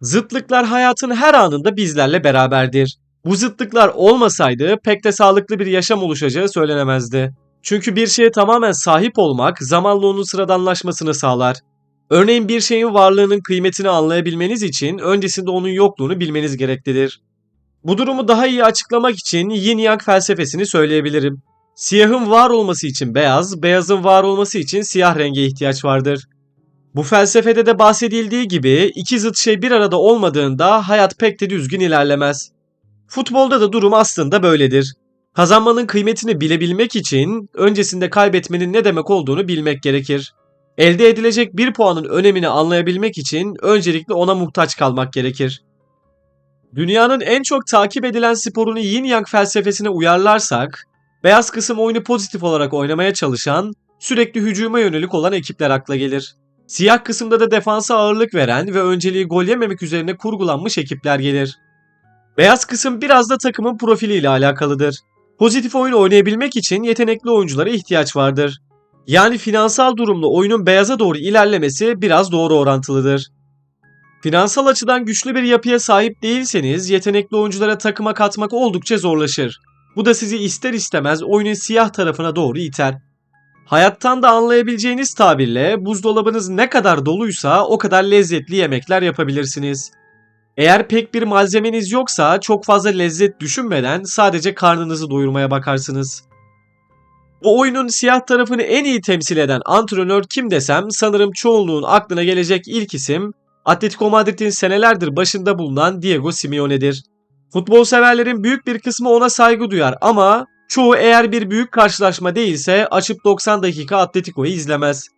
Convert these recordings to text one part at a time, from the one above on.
Zıtlıklar hayatın her anında bizlerle beraberdir. Bu zıtlıklar olmasaydı pek de sağlıklı bir yaşam oluşacağı söylenemezdi. Çünkü bir şeye tamamen sahip olmak zamanla onun sıradanlaşmasını sağlar. Örneğin bir şeyin varlığının kıymetini anlayabilmeniz için öncesinde onun yokluğunu bilmeniz gereklidir. Bu durumu daha iyi açıklamak için yin yang felsefesini söyleyebilirim. Siyahın var olması için beyaz, beyazın var olması için siyah renge ihtiyaç vardır. Bu felsefede de bahsedildiği gibi iki zıt şey bir arada olmadığında hayat pek de düzgün ilerlemez. Futbolda da durum aslında böyledir. Kazanmanın kıymetini bilebilmek için öncesinde kaybetmenin ne demek olduğunu bilmek gerekir. Elde edilecek bir puanın önemini anlayabilmek için öncelikle ona muhtaç kalmak gerekir. Dünyanın en çok takip edilen sporunu yin yang felsefesine uyarlarsak, beyaz kısım oyunu pozitif olarak oynamaya çalışan, sürekli hücuma yönelik olan ekipler akla gelir. Siyah kısımda da defansa ağırlık veren ve önceliği gol yememek üzerine kurgulanmış ekipler gelir. Beyaz kısım biraz da takımın profiliyle alakalıdır. Pozitif oyun oynayabilmek için yetenekli oyunculara ihtiyaç vardır. Yani finansal durumla oyunun beyaza doğru ilerlemesi biraz doğru orantılıdır. Finansal açıdan güçlü bir yapıya sahip değilseniz yetenekli oyunculara takıma katmak oldukça zorlaşır. Bu da sizi ister istemez oyunun siyah tarafına doğru iter. Hayattan da anlayabileceğiniz tabirle buzdolabınız ne kadar doluysa o kadar lezzetli yemekler yapabilirsiniz. Eğer pek bir malzemeniz yoksa çok fazla lezzet düşünmeden sadece karnınızı doyurmaya bakarsınız. Bu oyunun siyah tarafını en iyi temsil eden antrenör kim desem sanırım çoğunluğun aklına gelecek ilk isim Atletico Madrid'in senelerdir başında bulunan Diego Simeone'dir. Futbol severlerin büyük bir kısmı ona saygı duyar ama çoğu eğer bir büyük karşılaşma değilse açıp 90 dakika Atletico'yu izlemez.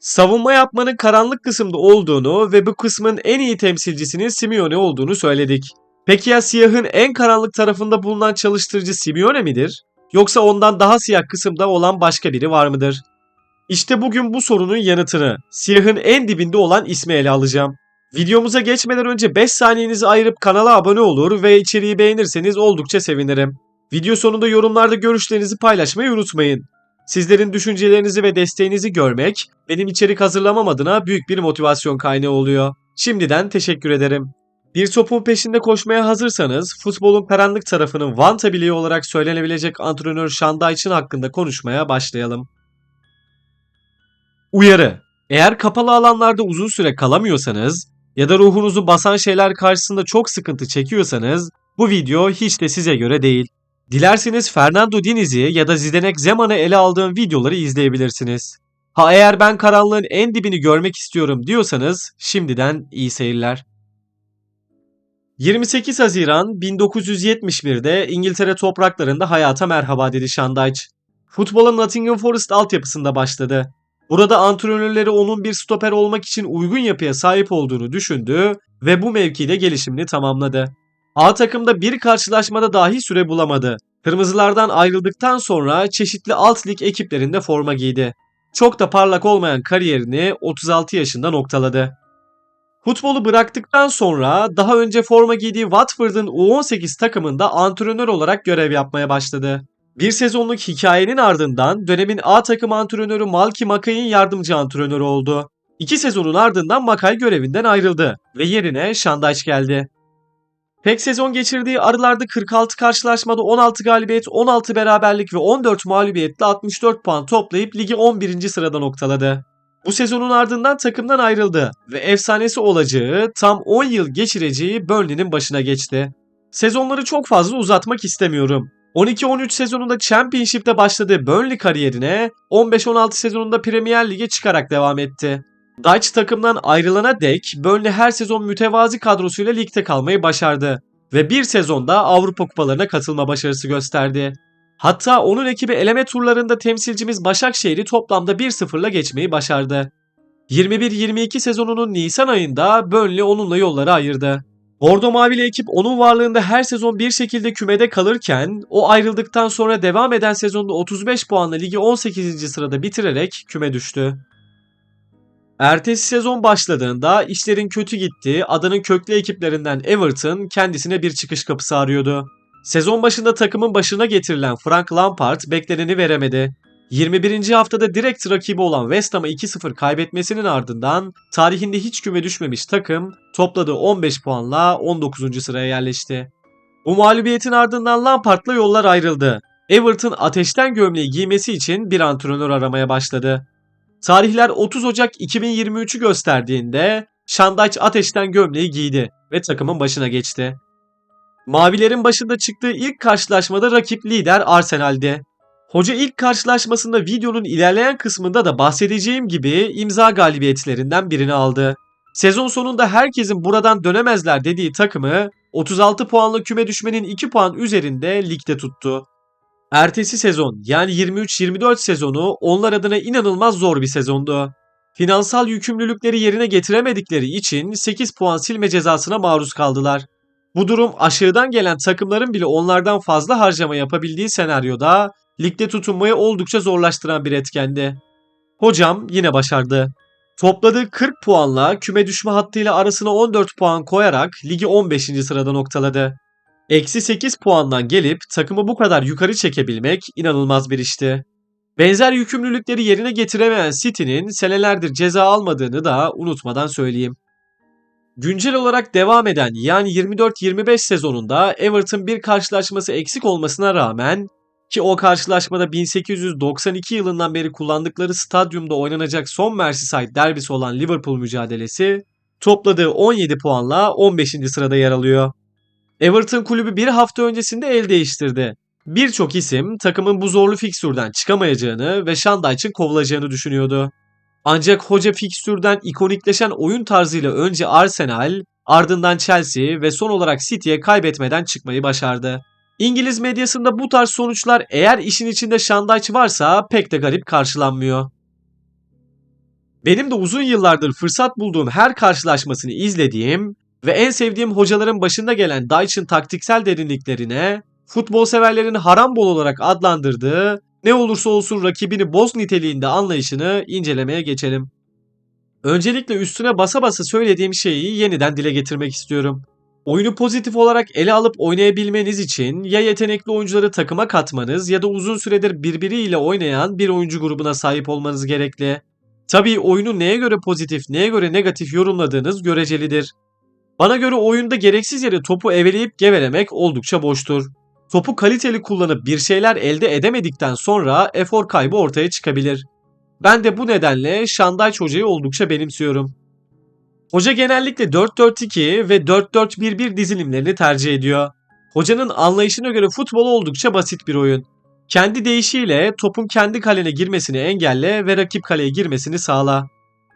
Savunma yapmanın karanlık kısımda olduğunu ve bu kısmın en iyi temsilcisinin Simeone olduğunu söyledik. Peki ya siyahın en karanlık tarafında bulunan çalıştırıcı Simeone midir? Yoksa ondan daha siyah kısımda olan başka biri var mıdır? İşte bugün bu sorunun yanıtını siyahın en dibinde olan ismi ele alacağım. Videomuza geçmeden önce 5 saniyenizi ayırıp kanala abone olur ve içeriği beğenirseniz oldukça sevinirim. Video sonunda yorumlarda görüşlerinizi paylaşmayı unutmayın. Sizlerin düşüncelerinizi ve desteğinizi görmek benim içerik hazırlamam adına büyük bir motivasyon kaynağı oluyor. Şimdiden teşekkür ederim. Bir topun peşinde koşmaya hazırsanız futbolun karanlık tarafının Vanta bileği olarak söylenebilecek antrenör Şandayç'ın hakkında konuşmaya başlayalım. Uyarı. Eğer kapalı alanlarda uzun süre kalamıyorsanız ya da ruhunuzu basan şeyler karşısında çok sıkıntı çekiyorsanız bu video hiç de size göre değil. Dilerseniz Fernando Diniz'i ya da Zdenek Zeman'ı ele aldığım videoları izleyebilirsiniz. Ha eğer ben karanlığın en dibini görmek istiyorum diyorsanız şimdiden iyi seyirler. 28 Haziran 1971'de İngiltere topraklarında hayata merhaba dedi Şandayç. Futbola Nottingham Forest altyapısında başladı. Burada antrenörleri onun bir stoper olmak için uygun yapıya sahip olduğunu düşündü ve bu mevkide gelişimini tamamladı. A takımda bir karşılaşmada dahi süre bulamadı. Kırmızılardan ayrıldıktan sonra çeşitli alt lig ekiplerinde forma giydi. Çok da parlak olmayan kariyerini 36 yaşında noktaladı. Futbolu bıraktıktan sonra daha önce forma giydiği Watford'un U18 takımında antrenör olarak görev yapmaya başladı. Bir sezonluk hikayenin ardından dönemin A takım antrenörü Malky Mackay'ın yardımcı antrenörü oldu. İki sezonun ardından Mackay görevinden ayrıldı ve yerine Şandaş geldi. Tek sezon geçirdiği arılarda 46 karşılaşmada 16 galibiyet, 16 beraberlik ve 14 mağlubiyetle 64 puan toplayıp ligi 11. sırada noktaladı. Bu sezonun ardından takımdan ayrıldı ve efsanesi olacağı tam 10 yıl geçireceği Burnley'nin başına geçti. Sezonları çok fazla uzatmak istemiyorum. 12-13 sezonunda Championship'te başladığı Burnley kariyerine 15-16 sezonunda Premier Lig'e çıkarak devam etti. Dutch takımdan ayrılana dek Burnley her sezon mütevazi kadrosuyla ligde kalmayı başardı ve bir sezonda Avrupa kupalarına katılma başarısı gösterdi. Hatta onun ekibi eleme turlarında temsilcimiz Başakşehir'i toplamda 1-0'la geçmeyi başardı. 21-22 sezonunun Nisan ayında Burnley onunla yolları ayırdı. Bordo Mavili ekip onun varlığında her sezon bir şekilde kümede kalırken o ayrıldıktan sonra devam eden sezonda 35 puanla ligi 18. sırada bitirerek küme düştü. Ertesi sezon başladığında işlerin kötü gittiği adanın köklü ekiplerinden Everton kendisine bir çıkış kapısı arıyordu. Sezon başında takımın başına getirilen Frank Lampard bekleneni veremedi. 21. haftada direkt rakibi olan West Ham'a 2-0 kaybetmesinin ardından tarihinde hiç küme düşmemiş takım topladığı 15 puanla 19. sıraya yerleşti. Bu mağlubiyetin ardından Lampard'la yollar ayrıldı. Everton ateşten gömleği giymesi için bir antrenör aramaya başladı. Tarihler 30 Ocak 2023'ü gösterdiğinde Şandaç ateşten gömleği giydi ve takımın başına geçti. Mavilerin başında çıktığı ilk karşılaşmada rakip lider Arsenal'di. Hoca ilk karşılaşmasında videonun ilerleyen kısmında da bahsedeceğim gibi imza galibiyetlerinden birini aldı. Sezon sonunda herkesin buradan dönemezler dediği takımı 36 puanlı küme düşmenin 2 puan üzerinde ligde tuttu. Ertesi sezon yani 23-24 sezonu onlar adına inanılmaz zor bir sezondu. Finansal yükümlülükleri yerine getiremedikleri için 8 puan silme cezasına maruz kaldılar. Bu durum aşağıdan gelen takımların bile onlardan fazla harcama yapabildiği senaryoda ligde tutunmayı oldukça zorlaştıran bir etkendi. Hocam yine başardı. Topladığı 40 puanla küme düşme hattıyla arasına 14 puan koyarak ligi 15. sırada noktaladı. Eksi 8 puandan gelip takımı bu kadar yukarı çekebilmek inanılmaz bir işti. Benzer yükümlülükleri yerine getiremeyen City'nin senelerdir ceza almadığını da unutmadan söyleyeyim. Güncel olarak devam eden yani 24-25 sezonunda Everton bir karşılaşması eksik olmasına rağmen ki o karşılaşmada 1892 yılından beri kullandıkları stadyumda oynanacak son Merseyside derbisi olan Liverpool mücadelesi topladığı 17 puanla 15. sırada yer alıyor. Everton kulübü bir hafta öncesinde el değiştirdi. Birçok isim takımın bu zorlu fikstürden çıkamayacağını ve Şandayç'ın kovulacağını düşünüyordu. Ancak hoca fikstürden ikonikleşen oyun tarzıyla önce Arsenal, ardından Chelsea ve son olarak City'ye kaybetmeden çıkmayı başardı. İngiliz medyasında bu tarz sonuçlar eğer işin içinde Şandayç varsa pek de garip karşılanmıyor. Benim de uzun yıllardır fırsat bulduğum her karşılaşmasını izlediğim ve en sevdiğim hocaların başında gelen Daich'in taktiksel derinliklerine, futbol severlerin haram bol olarak adlandırdığı ne olursa olsun rakibini boz niteliğinde anlayışını incelemeye geçelim. Öncelikle üstüne basa basa söylediğim şeyi yeniden dile getirmek istiyorum. Oyunu pozitif olarak ele alıp oynayabilmeniz için ya yetenekli oyuncuları takıma katmanız ya da uzun süredir birbiriyle oynayan bir oyuncu grubuna sahip olmanız gerekli. Tabii oyunu neye göre pozitif, neye göre negatif yorumladığınız görecelidir. Bana göre oyunda gereksiz yere topu eveleyip gevelemek oldukça boştur. Topu kaliteli kullanıp bir şeyler elde edemedikten sonra efor kaybı ortaya çıkabilir. Ben de bu nedenle Şandayç hocayı oldukça benimsiyorum. Hoca genellikle 4-4-2 ve 4-4-1-1 dizilimlerini tercih ediyor. Hocanın anlayışına göre futbol oldukça basit bir oyun. Kendi deyişiyle topun kendi kalene girmesini engelle ve rakip kaleye girmesini sağla.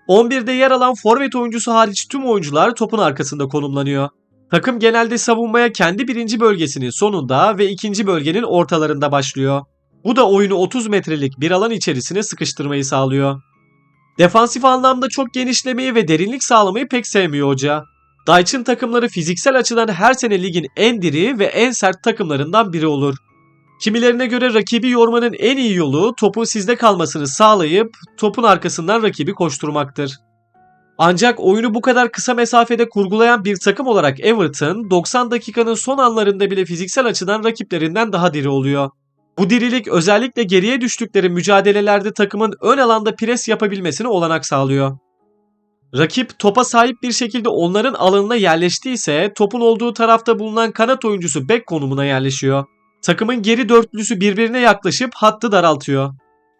11'de yer alan forvet oyuncusu hariç tüm oyuncular topun arkasında konumlanıyor. Takım genelde savunmaya kendi birinci bölgesinin sonunda ve ikinci bölgenin ortalarında başlıyor. Bu da oyunu 30 metrelik bir alan içerisine sıkıştırmayı sağlıyor. Defansif anlamda çok genişlemeyi ve derinlik sağlamayı pek sevmiyor hoca. Daich'in takımları fiziksel açıdan her sene ligin en diri ve en sert takımlarından biri olur. Kimilerine göre rakibi yormanın en iyi yolu topun sizde kalmasını sağlayıp topun arkasından rakibi koşturmaktır. Ancak oyunu bu kadar kısa mesafede kurgulayan bir takım olarak Everton 90 dakikanın son anlarında bile fiziksel açıdan rakiplerinden daha diri oluyor. Bu dirilik özellikle geriye düştükleri mücadelelerde takımın ön alanda pres yapabilmesine olanak sağlıyor. Rakip topa sahip bir şekilde onların alanına yerleştiyse topun olduğu tarafta bulunan kanat oyuncusu bek konumuna yerleşiyor. Takımın geri dörtlüsü birbirine yaklaşıp hattı daraltıyor.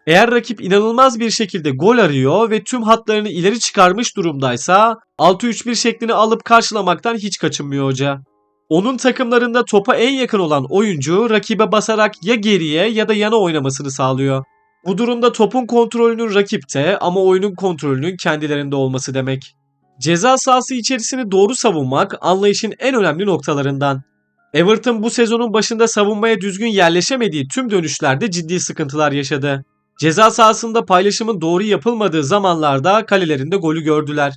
Eğer rakip inanılmaz bir şekilde gol arıyor ve tüm hatlarını ileri çıkarmış durumdaysa 6-3-1 şeklini alıp karşılamaktan hiç kaçınmıyor hoca. Onun takımlarında topa en yakın olan oyuncu rakibe basarak ya geriye ya da yana oynamasını sağlıyor. Bu durumda topun kontrolünün rakipte ama oyunun kontrolünün kendilerinde olması demek. Ceza sahası içerisini doğru savunmak anlayışın en önemli noktalarından. Everton bu sezonun başında savunmaya düzgün yerleşemediği tüm dönüşlerde ciddi sıkıntılar yaşadı. Ceza sahasında paylaşımın doğru yapılmadığı zamanlarda kalelerinde golü gördüler.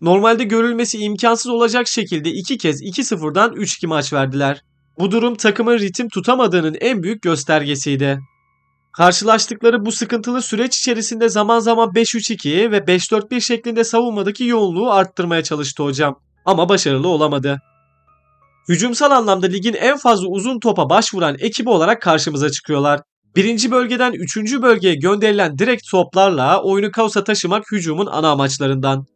Normalde görülmesi imkansız olacak şekilde iki kez 2-0'dan 3-2 maç verdiler. Bu durum takımın ritim tutamadığının en büyük göstergesiydi. Karşılaştıkları bu sıkıntılı süreç içerisinde zaman zaman 5-3-2 ve 5-4-1 şeklinde savunmadaki yoğunluğu arttırmaya çalıştı hocam. Ama başarılı olamadı. Hücumsal anlamda ligin en fazla uzun topa başvuran ekibi olarak karşımıza çıkıyorlar. Birinci bölgeden üçüncü bölgeye gönderilen direkt toplarla oyunu kaosa taşımak hücumun ana amaçlarından.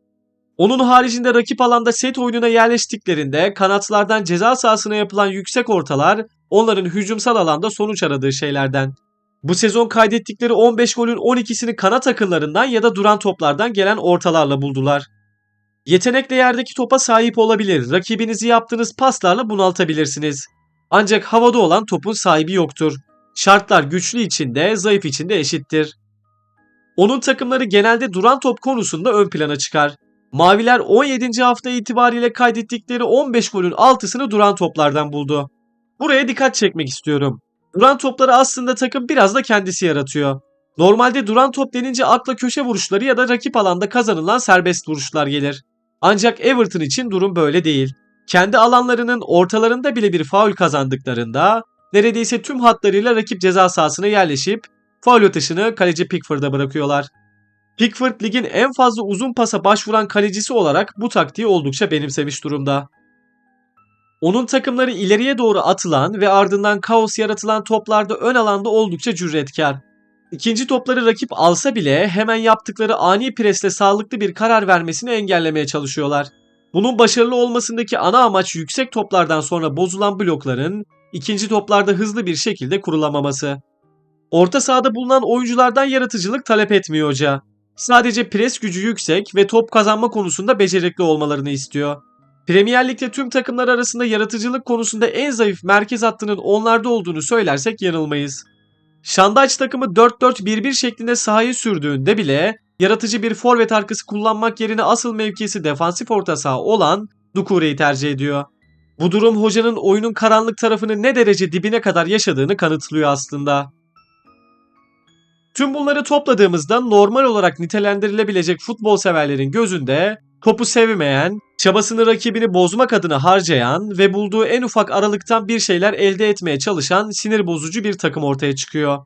Onun haricinde rakip alanda set oyununa yerleştiklerinde kanatlardan ceza sahasına yapılan yüksek ortalar onların hücumsal alanda sonuç aradığı şeylerden. Bu sezon kaydettikleri 15 golün 12'sini kanat akıllarından ya da duran toplardan gelen ortalarla buldular. Yetenekle yerdeki topa sahip olabilir, rakibinizi yaptığınız paslarla bunaltabilirsiniz. Ancak havada olan topun sahibi yoktur. Şartlar güçlü içinde, zayıf içinde eşittir. Onun takımları genelde duran top konusunda ön plana çıkar. Maviler 17. hafta itibariyle kaydettikleri 15 golün 6'sını duran toplardan buldu. Buraya dikkat çekmek istiyorum. Duran topları aslında takım biraz da kendisi yaratıyor. Normalde duran top denince akla köşe vuruşları ya da rakip alanda kazanılan serbest vuruşlar gelir. Ancak Everton için durum böyle değil. Kendi alanlarının ortalarında bile bir faul kazandıklarında neredeyse tüm hatlarıyla rakip ceza sahasına yerleşip faul atışını kaleci Pickford'a bırakıyorlar. Pickford ligin en fazla uzun pasa başvuran kalecisi olarak bu taktiği oldukça benimsemiş durumda. Onun takımları ileriye doğru atılan ve ardından kaos yaratılan toplarda ön alanda oldukça cüretkar. İkinci topları rakip alsa bile hemen yaptıkları ani presle sağlıklı bir karar vermesini engellemeye çalışıyorlar. Bunun başarılı olmasındaki ana amaç yüksek toplardan sonra bozulan blokların ikinci toplarda hızlı bir şekilde kurulamaması. Orta sahada bulunan oyunculardan yaratıcılık talep etmiyor hoca. Sadece pres gücü yüksek ve top kazanma konusunda becerikli olmalarını istiyor. Premier Lig'de tüm takımlar arasında yaratıcılık konusunda en zayıf merkez hattının onlarda olduğunu söylersek yanılmayız. Şandaç takımı 4-4-1-1 şeklinde sahayı sürdüğünde bile yaratıcı bir forvet arkası kullanmak yerine asıl mevkisi defansif orta saha olan Dukure'yi tercih ediyor. Bu durum hocanın oyunun karanlık tarafını ne derece dibine kadar yaşadığını kanıtlıyor aslında. Tüm bunları topladığımızda normal olarak nitelendirilebilecek futbol severlerin gözünde topu sevmeyen, çabasını rakibini bozmak adına harcayan ve bulduğu en ufak aralıktan bir şeyler elde etmeye çalışan sinir bozucu bir takım ortaya çıkıyor.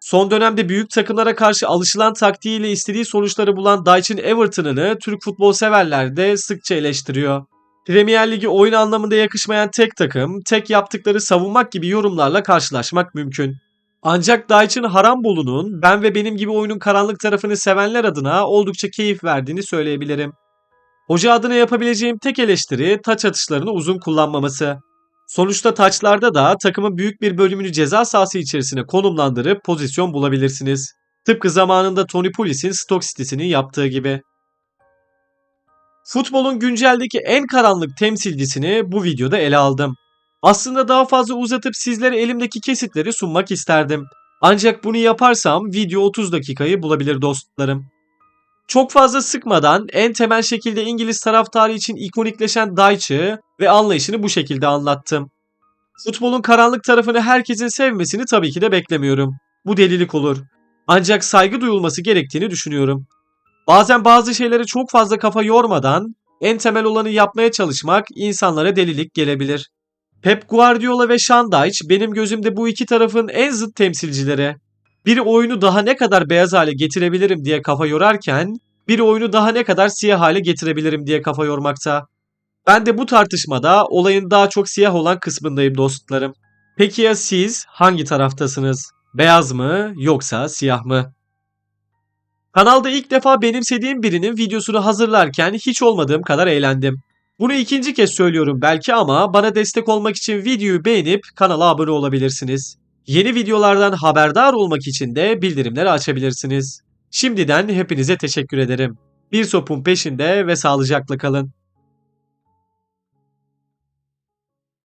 Son dönemde büyük takımlara karşı alışılan taktiğiyle istediği sonuçları bulan Daiç'in Everton'ını Türk futbol severler de sıkça eleştiriyor. Premier Ligi oyun anlamında yakışmayan tek takım, tek yaptıkları savunmak gibi yorumlarla karşılaşmak mümkün. Ancak Daiç'in Harambolu'nun ben ve benim gibi oyunun karanlık tarafını sevenler adına oldukça keyif verdiğini söyleyebilirim. Hoca adına yapabileceğim tek eleştiri taç atışlarını uzun kullanmaması. Sonuçta taçlarda da takımın büyük bir bölümünü ceza sahası içerisine konumlandırıp pozisyon bulabilirsiniz. Tıpkı zamanında Tony Pulis'in Stoke City'sinin yaptığı gibi. Futbolun günceldeki en karanlık temsilcisini bu videoda ele aldım. Aslında daha fazla uzatıp sizlere elimdeki kesitleri sunmak isterdim. Ancak bunu yaparsam video 30 dakikayı bulabilir dostlarım. Çok fazla sıkmadan en temel şekilde İngiliz taraftarı için ikonikleşen Daiç'ı ve anlayışını bu şekilde anlattım. Futbolun karanlık tarafını herkesin sevmesini tabii ki de beklemiyorum. Bu delilik olur. Ancak saygı duyulması gerektiğini düşünüyorum. Bazen bazı şeylere çok fazla kafa yormadan en temel olanı yapmaya çalışmak insanlara delilik gelebilir. Pep Guardiola ve Shandaich benim gözümde bu iki tarafın en zıt temsilcileri. Biri oyunu daha ne kadar beyaz hale getirebilirim diye kafa yorarken, biri oyunu daha ne kadar siyah hale getirebilirim diye kafa yormakta. Ben de bu tartışmada olayın daha çok siyah olan kısmındayım dostlarım. Peki ya siz hangi taraftasınız? Beyaz mı yoksa siyah mı? Kanalda ilk defa benimsediğim birinin videosunu hazırlarken hiç olmadığım kadar eğlendim. Bunu ikinci kez söylüyorum belki ama bana destek olmak için videoyu beğenip kanala abone olabilirsiniz. Yeni videolardan haberdar olmak için de bildirimleri açabilirsiniz. Şimdiden hepinize teşekkür ederim. Bir sopun peşinde ve sağlıcakla kalın.